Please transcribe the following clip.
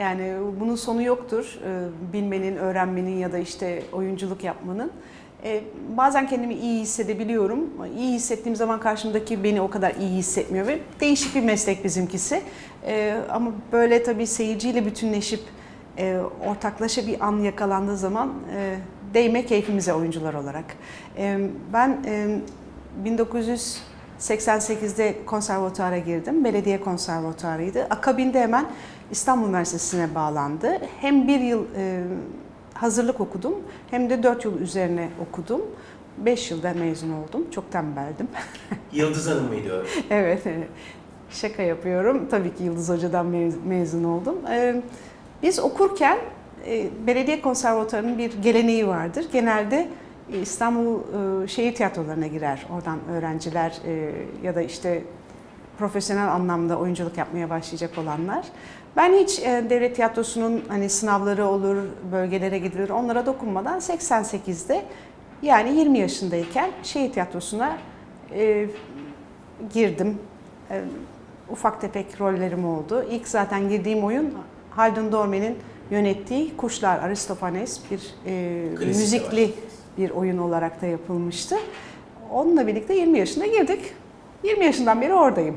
Yani bunun sonu yoktur e, bilmenin, öğrenmenin ya da işte oyunculuk yapmanın. E, bazen kendimi iyi hissedebiliyorum. İyi hissettiğim zaman karşımdaki beni o kadar iyi hissetmiyor ve değişik bir meslek bizimkisi. E, ama böyle tabii seyirciyle bütünleşip ortaklaşa bir an yakalandığı zaman değme keyfimize oyuncular olarak. Ben 1900 88'de konservatuara girdim. Belediye konservatuarıydı. Akabinde hemen İstanbul Üniversitesi'ne bağlandı. Hem bir yıl e, hazırlık okudum hem de dört yıl üzerine okudum. Beş yılda mezun oldum. Çok tembeldim. Yıldız Hanım mıydı evet, evet. Şaka yapıyorum. Tabii ki Yıldız Hoca'dan mezun oldum. Ee, biz okurken e, belediye konservatuarının bir geleneği vardır. Genelde İstanbul e, şehir tiyatrolarına girer oradan öğrenciler e, ya da işte profesyonel anlamda oyunculuk yapmaya başlayacak olanlar. Ben hiç e, devlet tiyatrosunun hani sınavları olur, bölgelere gidilir onlara dokunmadan 88'de yani 20 yaşındayken şehir tiyatrosuna e, girdim. E, ufak tefek rollerim oldu. İlk zaten girdiğim oyun Haldun Dorme'nin yönettiği Kuşlar Aristofanes bir e, müzikli başladınız. Bir oyun olarak da yapılmıştı. Onunla birlikte 20 yaşına girdik. 20 yaşından beri oradayım.